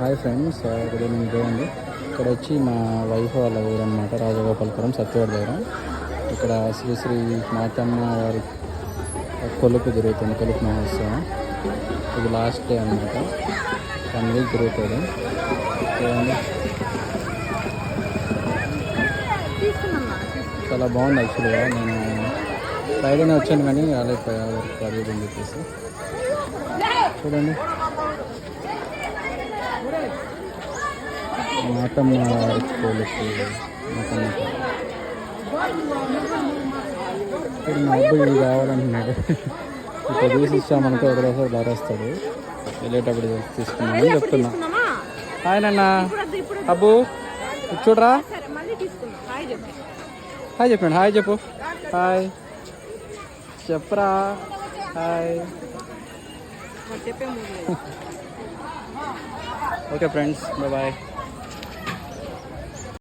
Hi friends good evening చూడండి ఇక్కడ వచ్చి మా వైఫ్ వాళ్ళ ఊరు అనమాట రాజగోపాలపురం సత్యవాడ దగ్గర. ఇక్కడ శ్రీ శ్రీ మాతమ్మ వారి కొలుపు జరుగుతుంది కొలుపు మహోత్సవం. ఇది లాస్ట్ డే అనమాట వన్ వీక్ జరుగుతుంది. చాలా బాగుంది యాక్చువల్గా నేను ఫ్రైడేనే వచ్చాను కానీ రాలేకపోయా ఇది అని చెప్పేసి. చూడండి. వారి కొలుపు మాతమ్మ ఇప్పుడు మా అబ్బాయి కావాలంటున్నాడు. ఇప్పుడు తీసి ఇచ్చామనుకో ఒకరోజు బారేస్తాడు వెళ్ళేటప్పుడు తీసుకున్నామని చెప్తున్నా. హాయ్ నాన్న. అబ్బు చూడరా? హాయ్ చెప్పండి. హాయ్ చెప్పు. హాయ్. చెప్పరా హాయ్ చెప్పే మూడు ఓకే ఫ్రెండ్స్ బాయ్